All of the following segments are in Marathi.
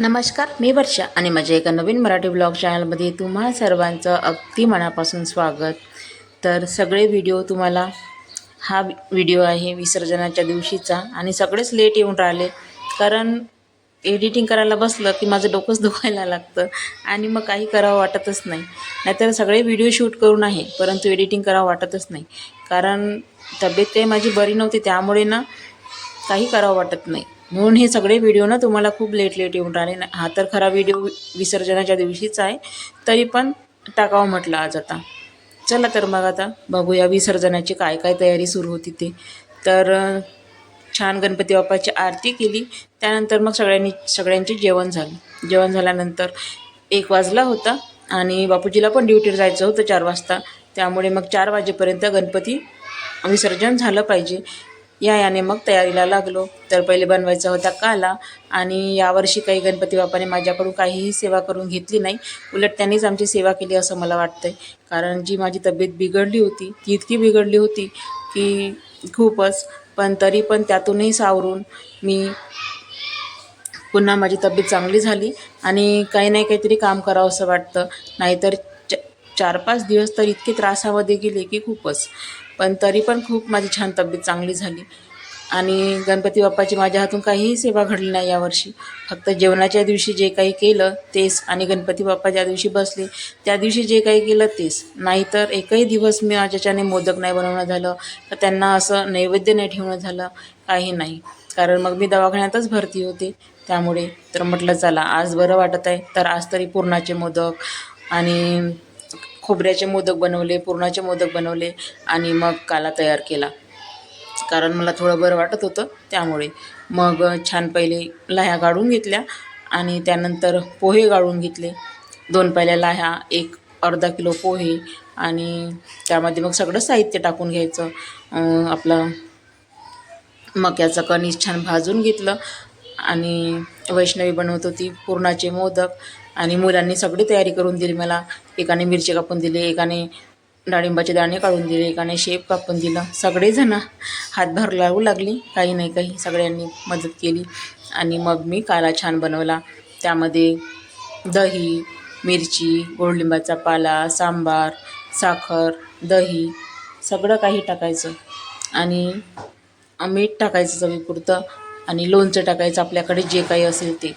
नमस्कार मी वर्षा आणि माझ्या एका नवीन मराठी ब्लॉग चॅनलमध्ये तुम्हा सर्वांचं अगदी मनापासून स्वागत. तर सगळे व्हिडिओ तुम्हाला हा व्हिडिओ आहे विसर्जनाच्या दिवशीचा आणि सगळेच लेट येऊन राहिले. कारण एडिटिंग करायला बसलं की माझं डोकंच दुखायला लागतं आणि मग काही करावं वाटतच नाही. नाहीतर सगळे व्हिडिओ शूट करून आहे परंतु एडिटिंग करावं वाटतच नाही. कारण तब्येत काही माझी बरी नव्हती त्यामुळे ना काही करावं वाटत नाही. म्हणून हे सगळे व्हिडिओ ना तुम्हाला खूप लेट लेट येऊन राहिले. ना हा तर खरा व्हिडिओ विसर्जनाच्या दिवशीच आहे. तरी पण टाकावं म्हटलं आज आता. चला तर मग आता बघूया विसर्जनाची काय काय तयारी सुरू होती ते. तर छान गणपती बाप्पाची आरती केली. त्यानंतर मग सगळ्यांनी सगळ्यांचे जेवण झालं. जेवण झाल्यानंतर एक वाजला होता. आणि बापूजीला पण ड्युटीवर जायचं होतं चार वाजता. त्यामुळे मग चार वाजेपर्यंत गणपती विसर्जन झालं पाहिजे. या याने मग तयारीला लागलो. तर पहिले बनवायचा होता काला आणि यावर्षी काही गणपती बाप्पाने माझ्याकडून काहीही सेवा करून घेतली नाही. उलट त्यांनीच आमची सेवा केली असं मला वाटतंय. कारण जी माझी तब्येत बिघडली होती ती इतकी बिघडली होती की खूपच. पण तरी पण त्यातूनही सावरून मी पुन्हा माझी तब्येत चांगली झाली आणि काही नाही काहीतरी काम करावं असं वाटतं. नाहीतर चार पाच दिवस तर इतके त्रासामध्ये गेले की खूपच. पण तरी पण खूप माझी छान तब्येत चांगली झाली. आणि गणपती बाप्पाची माझ्या हातून काहीही सेवा घडली नाही यावर्षी. फक्त जेवणाच्या दिवशी जे काही केलं तेच. आणि गणपती बाप्पा ज्या दिवशी बसले त्या दिवशी जे काही केलं तेच. नाहीतर एकही दिवस मी माझ्याच्याने मोदक नाही बनवणं झालं तर त्यांना असं नैवेद्य नाही ठेवणं झालं काही नाही. कारण मग मी दवाखान्यातच भरती होते. त्यामुळे तर म्हटलं चला आज बरं वाटत आहे तर आज तरी पुरणाचे मोदक आणि खोबऱ्याचे मोदक बनवले पुरणाचे मोदक बनवले आणि मग काला तयार केला. कारण मला थोडं बरं वाटत होतं त्यामुळे. मग छान पहिले लाह्या गाळून घेतल्या आणि त्यानंतर पोहे गाळून घेतले. दोन पहिल्या लाह्या एक अर्धा किलो पोहे आणि त्यामध्ये मग सगळं साहित्य टाकून घ्यायचं. आपलं मक्याचं कणीस छान भाजून घेतलं. आणि वैष्णवी बनवत होती पुरणाचे मोदक. आणि मुलांनी सगळी तयारी करून दिली मला. एकाने मिरची कापून दिली एकाने डाळिंबाचे दाणे काढून दिले एकाने शेप कापून दिलं. सगळेजणं हातभार लावू लागली. काही नाही काही सगळ्यांनी मदत केली. आणि मग मी काला छान बनवला. त्यामध्ये दही मिरची गोडलिंबाचा पाला सांबार साखर दही सगळं काही टाकायचं. आणि मीठ टाकायचं चवीपुरतं आणि लोणचं टाकायचं आपल्याकडे जे काही असेल ते.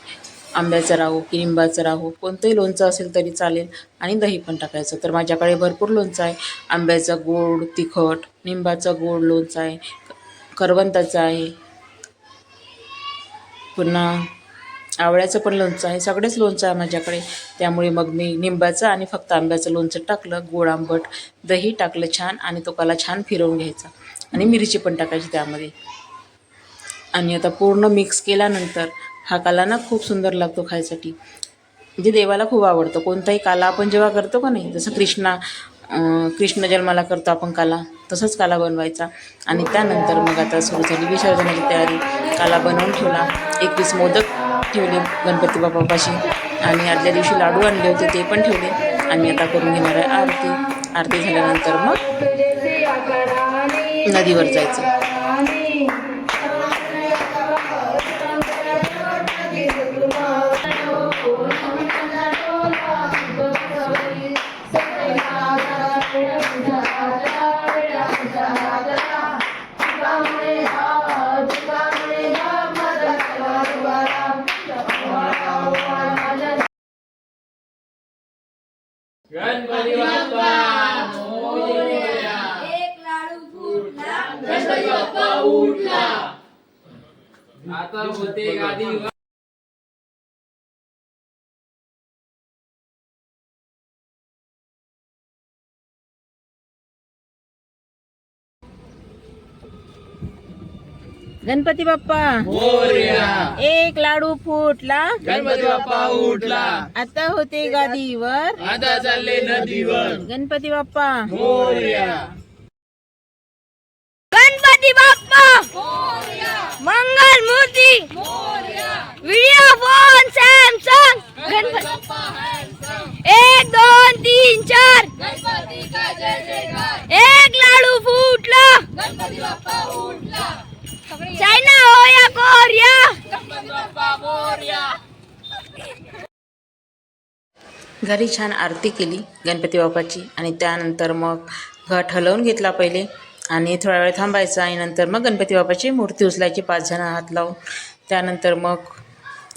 आंब्याचं राहो की लिंबाचं राहो कोणतंही लोणचं असेल तरी चालेल. आणि दही पण टाकायचं. तर माझ्याकडे भरपूर लोणचं आहे. आंब्याचं गोड तिखट लिंबाचं गोड लोणचं आहे. करवंताचं आहे. पुन्हा आवळ्याचं पण लोणचं आहे. सगळेच लोणचं आहे माझ्याकडे. त्यामुळे मग मी लिंबाचं आणि फक्त आंब्याचं लोणचं टाकलं. गोड आंबट दही टाकलं छान आणि तो काला छान फिरवून घ्यायचा. आणि मिरची पण टाकायची त्यामध्ये. आणि आता पूर्ण मिक्स केल्यानंतर हा काला ना खूप सुंदर लागतो खायसाठी. म्हणजे देवाला खूप आवडतो. कोणताही काला आपण जेव्हा करतो का नाही जसं कृष्णा कृष्ण जन्माला करतो आपण काला तसंच काला बनवायचा. आणि त्यानंतर मग आता सुरू झाली विसर्जनाची तयारी. काला बनवून ठेवला. एकवीस मोदक ठेवले गणपती बाप्पापाशी. आणि आदल्या दिवशी लाडू आणले होते ते पण ठेवले. आणि आता करून घेणार आहे आरती. आरती झाल्यानंतर मग नदीवर जायचं. आता होते गादी गणपती बाप्पा. मोरया. एक लाडू फुटला. गणपती बाप्पा उठला. आता होते गादीवर आता चालले नदीवर. गणपती बाप्पा. मोरया. गणपती बाप्पा. मंगल मूर्ती. व्हिडिओ फोन सॅमसंग गणपती एक दोन तीन चार. एक लाडू फुटला. चायना हो या कोरिया. घरी छान आरती केली गणपती बाप्पाची आणि त्यानंतर मग घट हलवून घेतला पहिले. आणि थोडा वेळ थांबायचं आणि नंतर मग गणपती बाप्पाची मूर्ती उचलायची पाच जण हात लावून. त्यानंतर मग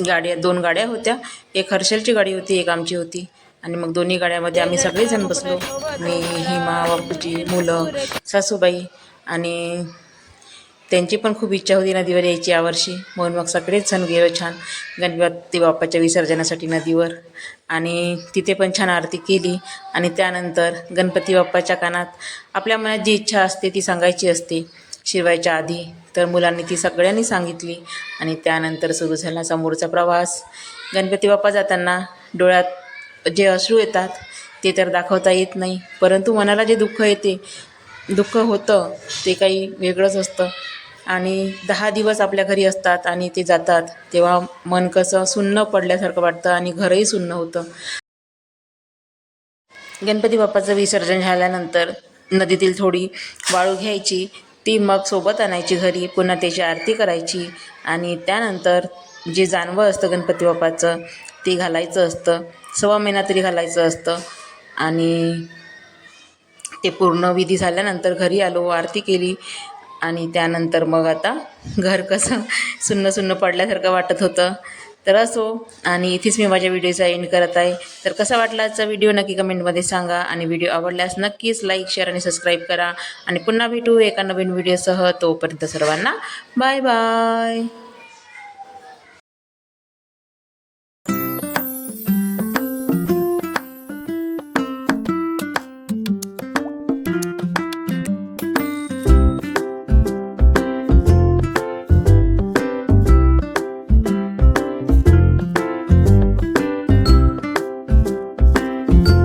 गाड्या दोन गाड्या होत्या. एक हर्षलची गाडी होती एक आमची होती. आणि मग दोन्ही गाड्यामध्ये आम्ही सगळेजण बसलो. मी हिमा बापूजी मुलं सासूबाई आणि त्यांची पण खूप इच्छा होती नदीवर यायची यावर्षी म्हणून मग सगळेच जण गेलो छान. गणपती बाप्पाच्या विसर्जनासाठी नदीवर. आणि तिथे पण छान आरती केली. आणि त्यानंतर गणपती बाप्पाच्या कानात आपल्या मनात जी इच्छा असते ती सांगायची असते. शिरवायच्या आधी तर मुलांनी ती सगळ्यांनी सांगितली. आणि त्यानंतर सुरू झाला समोरचा प्रवास. गणपती बाप्पा जाताना डोळ्यात जे अश्रू येतात ते तर दाखवता येत नाही. परंतु मनाला जे दुःख येते दुःख होतं ते काही वेगळंच असतं. आणि दहा दिवस आपल्या घरी असतात आणि ते जातात. तेव्हा मन कसं सुन्न पडल्यासारखं वाटतं आणि घरही सुन्न होतं. गणपती बाप्पाचं विसर्जन झाल्यानंतर नदीतील थोडी वाळू घ्यायची ती मग सोबत आणायची घरी पुन्हा त्याची आरती करायची आणि त्यानंतर जे जानवं असतं गणपती बाप्पाचं ते घालायचं असतं. सव्वा महिना तरी घालायचं असतं आणि ते पूर्ण विधी झाल्यानंतर घरी आलो आरती केली आणि त्यानंतर मग आता घर कसं सुन्न सुन्न पडल्यासारखं वाटत होतं. तर असो आणि इथेच मी माझ्या व्हिडिओचा एंड करत आहे. तर कसा वाटला आजचा व्हिडिओ नक्की कमेंटमध्ये सांगा. आणि व्हिडिओ आवडल्यास नक्कीच लाईक शेअर आणि सबस्क्राईब करा. आणि पुन्हा भेटू एका नवीन व्हिडिओसह तोपर्यंत सर्वांना बाय बाय